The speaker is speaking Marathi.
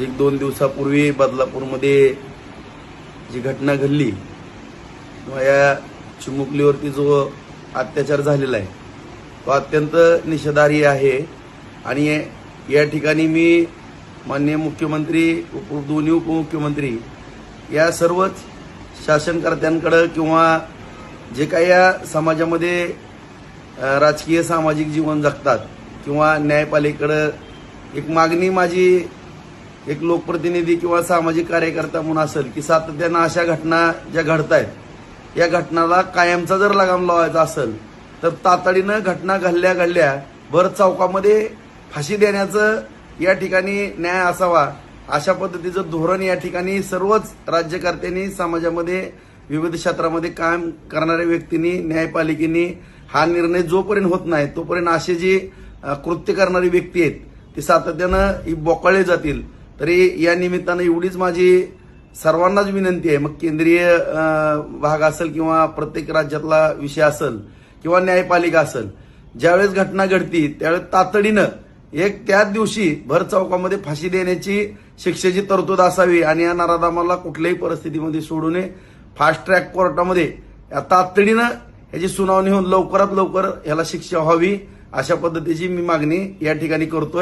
म्हणजे एक दोन दिवसापूर्वी बदलापूरमध्ये जी घटना घडली किंवा या चिमुकलीवरती जो अत्याचार झालेला आहे तो अत्यंत निषेधार्ह आहे. आणि या ठिकाणी मी माननीय मुख्यमंत्री उप दोन्ही उपमुख्यमंत्री या सर्वच शासनकर्त्यांकडं किंवा जे काही या समाजामध्ये राजकीय सामाजिक जीवन जगतात किंवा न्यायपालिकेकडं एक मागणी माझी एक लोकप्रतिनिधी किंवा सामाजिक कार्यकर्ता म्हणून असेल की सातत्यानं अशा घटना ज्या घडत आहेत या घटनाला कायमचा जर लगाम लावायचा असेल तर तातडीनं घटना घडल्या घडल्या भर चौकामध्ये फाशी देण्याचं या ठिकाणी न्याय असावा अशा पद्धतीचं धोरण या ठिकाणी सर्वच राज्यकर्त्यांनी समाजामध्ये विविध क्षेत्रामध्ये काम करणाऱ्या व्यक्तींनी न्यायपालिकेने हा निर्णय जोपर्यंत होत नाही तोपर्यंत असे जे कृत्य करणारी व्यक्ती आहेत ते सातत्यानं ही बोकाळले जातील. तरी या निमित्तानं एवढीच माझी सर्वांनाच विनंती आहे. मग केंद्रीय भाग असेल किंवा प्रत्येक राज्यातला विषय असेल किंवा न्यायपालिका असेल ज्यावेळेस घटना घडती त्यावेळेस तातडीनं एक त्याच दिवशी भर चौकामध्ये फाशी देण्याची शिक्षेची तरतूद असावी आणि या नराधामाला कुठल्याही परिस्थितीमध्ये सोडू नये. फास्ट ट्रॅक कोर्टामध्ये या तातडीनं याची सुनावणी होऊन लवकरात लवकर याला शिक्षा व्हावी अशा पद्धतीची मी मागणी या ठिकाणी करतोय.